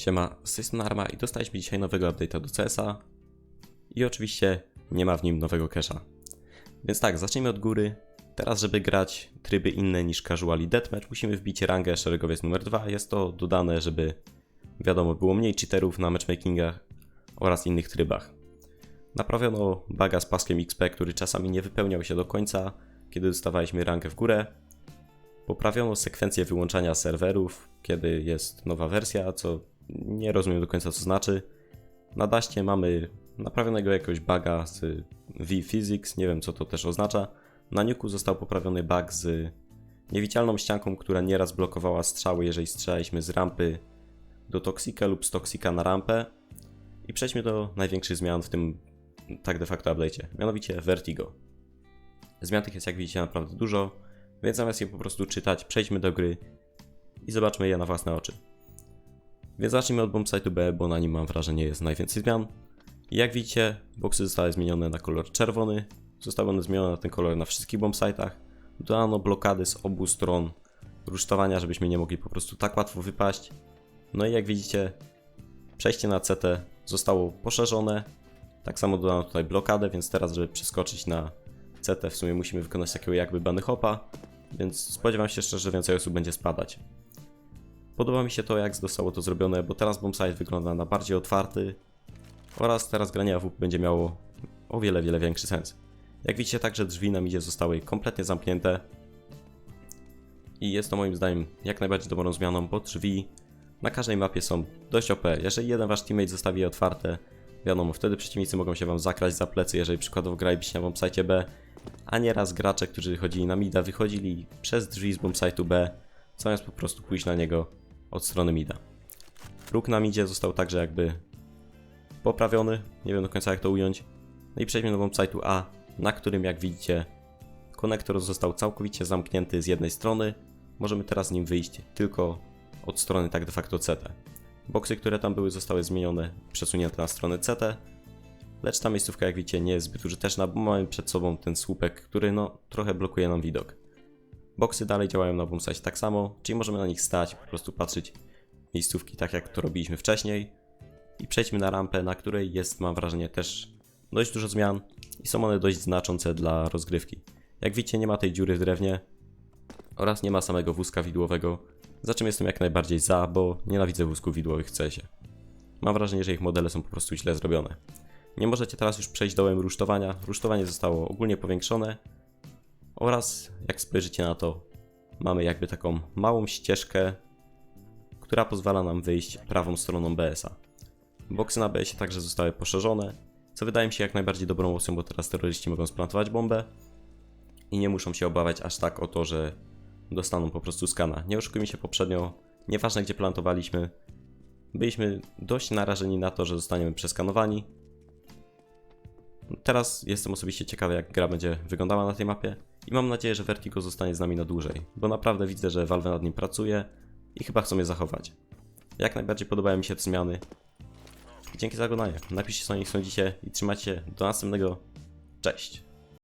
Siema, z tej strony Arma i dostaliśmy dzisiaj nowego update'a do CS-a i oczywiście nie ma w nim nowego cache'a. Więc tak, zacznijmy od góry. Teraz, żeby grać tryby inne niż casual i deathmatch, musimy wbić rangę szeregowiec numer 2. Jest to dodane, żeby wiadomo, było mniej cheaterów na matchmakingach oraz innych trybach. Naprawiono baga z paskiem XP, który czasami nie wypełniał się do końca, kiedy dostawaliśmy rankę w górę. Poprawiono sekwencję wyłączania serwerów, kiedy jest nowa wersja, co nie rozumiem do końca co znaczy. Na daście mamy naprawionego jakiegoś buga z V-Physics, nie wiem co to też oznacza. Na Nuku został poprawiony bug z niewidzialną ścianką, która nieraz blokowała strzały, jeżeli strzelaliśmy z rampy do Toxika lub z Toxika na rampę. I przejdźmy do największych zmian w tym tak de facto update'cie, mianowicie Vertigo. Zmian tych jest jak widzicie naprawdę dużo, więc zamiast je po prostu czytać, przejdźmy do gry i zobaczmy je na własne oczy. Więc zacznijmy od bombsite'u B, bo na nim mam wrażenie jest najwięcej zmian. Jak widzicie, boksy zostały zmienione na kolor czerwony, zostały one zmienione na ten kolor na wszystkich bombsite'ach. Dodano blokady z obu stron rusztowania, żebyśmy nie mogli po prostu tak łatwo wypaść. No i jak widzicie, przejście na CT zostało poszerzone. Tak samo dodano tutaj blokadę, więc teraz, żeby przeskoczyć na CT, w sumie musimy wykonać takiego jakby bunny hopa, więc spodziewam się szczerze, że więcej osób będzie spadać. Podoba mi się to, jak zostało to zrobione, bo teraz bombsite wygląda na bardziej otwarty oraz teraz granie AWP będzie miało o wiele, wiele większy sens. Jak widzicie, także drzwi na midzie zostały kompletnie zamknięte i jest to moim zdaniem jak najbardziej dobrą zmianą, bo drzwi na każdej mapie są dość OP. Jeżeli jeden wasz teammate zostawi je otwarte, wiadomo, wtedy przeciwnicy mogą się wam zakraść za plecy, jeżeli przykładowo gralibyście na bombsite B, a nieraz gracze, którzy chodzili na mida, wychodzili przez drzwi z bombsite'u B, zamiast po prostu pójść na niego od strony mida. Róg na midzie został także jakby poprawiony, nie wiem do końca jak to ująć. No i przejdźmy do bombsite'u A, na którym jak widzicie konektor został całkowicie zamknięty z jednej strony. Możemy teraz nim wyjść tylko od strony tak de facto CT. Boksy, które tam były zostały zmienione, przesunięte na stronę CT, lecz ta miejscówka jak widzicie nie jest zbyt użyteczna, bo mamy przed sobą ten słupek, który no trochę blokuje nam widok. Boksy dalej działają na bombsite tak samo, czyli możemy na nich stać, po prostu patrzeć miejscówki tak jak to robiliśmy wcześniej. I przejdźmy na rampę, na której jest mam wrażenie też dość dużo zmian i są one dość znaczące dla rozgrywki. Jak widzicie nie ma tej dziury w drewnie oraz nie ma samego wózka widłowego, za czym jestem jak najbardziej za, bo nienawidzę wózków widłowych w CS-ie. Mam wrażenie, że ich modele są po prostu źle zrobione. Nie możecie teraz już przejść dołem rusztowania, rusztowanie zostało ogólnie powiększone oraz jak spojrzycie na to, mamy jakby taką małą ścieżkę, która pozwala nam wyjść prawą stroną BS-a. Boksy na BS-ie także zostały poszerzone, co wydaje mi się jak najbardziej dobrą opcją, bo teraz terroryści mogą splantować bombę i nie muszą się obawiać aż tak o to, że dostaną po prostu skana. Nie oszukujmy się poprzednio, nieważne gdzie plantowaliśmy, byliśmy dość narażeni na to, że zostaniemy przeskanowani. Teraz jestem osobiście ciekawy, jak gra będzie wyglądała na tej mapie i mam nadzieję, że Vertigo zostanie z nami na dłużej, bo naprawdę widzę, że Valve nad nim pracuje i chyba chcą je zachować. Jak najbardziej podobają mi się te zmiany. Dzięki za oglądanie. Napiszcie co o nich sądzicie i trzymajcie do następnego. Cześć!